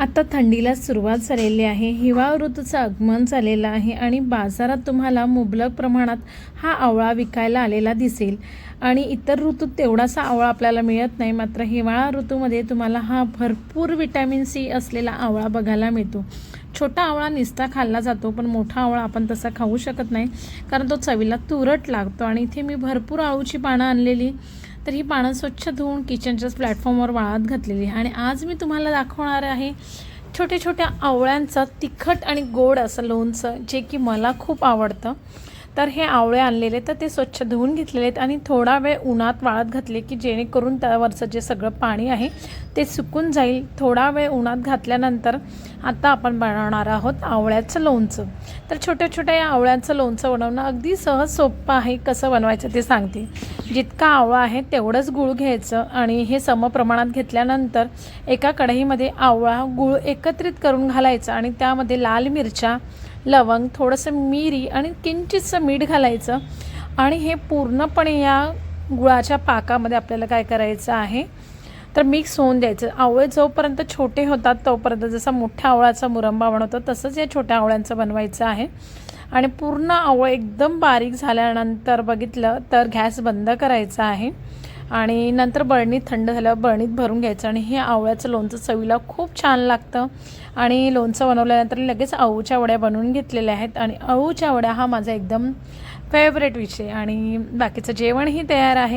आता थंडीला सुरुवात झालेली आहे. हिवाळा ऋतूचं आगमन झालेलं आहे आणि बाजारात तुम्हाला मुबलक प्रमाणात हा आवळा विकायला आलेला दिसेल. आणि इतर ऋतूत तेवढासा आवळा आपल्याला मिळत नाही मात्र हिवाळा ऋतूमध्ये तुम्हाला हा भरपूर विटॅमिन सी असलेला आवळा बघायला मिळतो. छोटा आवळा निस्ता खाल्ला जातो पण मोठा आवळा आपण तसा खाऊ शकत नाही कारण तो चवीला तुरट लागतो. आणि इथे मी भरपूर आळूची पानं आणलेली तर ही पानं स्वच्छ धुवून किचनच्याच प्लॅटफॉर्मवर वाळत घातलेली आहे. आणि आज मी तुम्हाला दाखवणार आहे छोट्या छोट्या आवळ्यांचं तिखट आणि गोड असं लोणचं जे की मला खूप आवडतं. तर हे आवळे आणलेले तर ते स्वच्छ धुवून घेतलेले आहेत आणि थोडा वेळ उन्हात वाळत घातले की जेणेकरून त्यावरचं जे सगळं पाणी आहे ते सुकून जाईल. थोडा वेळ उन्हात घातल्यानंतर आता आपण बनवणार आहोत आवळ्याचं लोणचं. तर छोट्या छोट्या या आवळ्यांचं लोणचं बनवणं अगदी सहज सोपं आहे. कसं बनवायचं ते सांगते. जितका आवळा आहे तेवढंच गूळ घ्यायचं आणि हे समप्रमाणात घेतल्यानंतर एका कढईमध्ये आवळा गूळ एकत्रित करून घालायचं आणि त्यामध्ये लाल मिरच्या लवंग थोडंसं मिरी आणि किंचितसं मीठ घालायचं. आणि हे पूर्णपणे या गुळाच्या पाकामध्ये आपल्याला काय करायचं आहे? तर मिक्स होऊन द्यायचं. आवळे जोपर्यंत छोटे होतात तोपर्यंत जसा मोठ्या आवळाचा मुरंबा बनवतो तसंच या छोट्या आवळ्यांचं बनवायचं आहे. आणि पूर्ण आवळ एकदम बारीक झाल्यानंतर बघितलं तर गॅस बंद करायचा आहे. आणि नंतर बळणीत थंड झाल्यावर बळणीत भरून घ्यायचं आणि हे आवळ्याचं लोणचं चवीला खूप छान लागतं. आणि लोणचं बनवल्यानंतर लगेच अळूच्या वड्या बनवून घेतलेल्या आहेत. आणि अळूच्या वड्या हा माझा एकदम फेवरेट विषय. आणि बाकीचं जेवणही तयार आहे.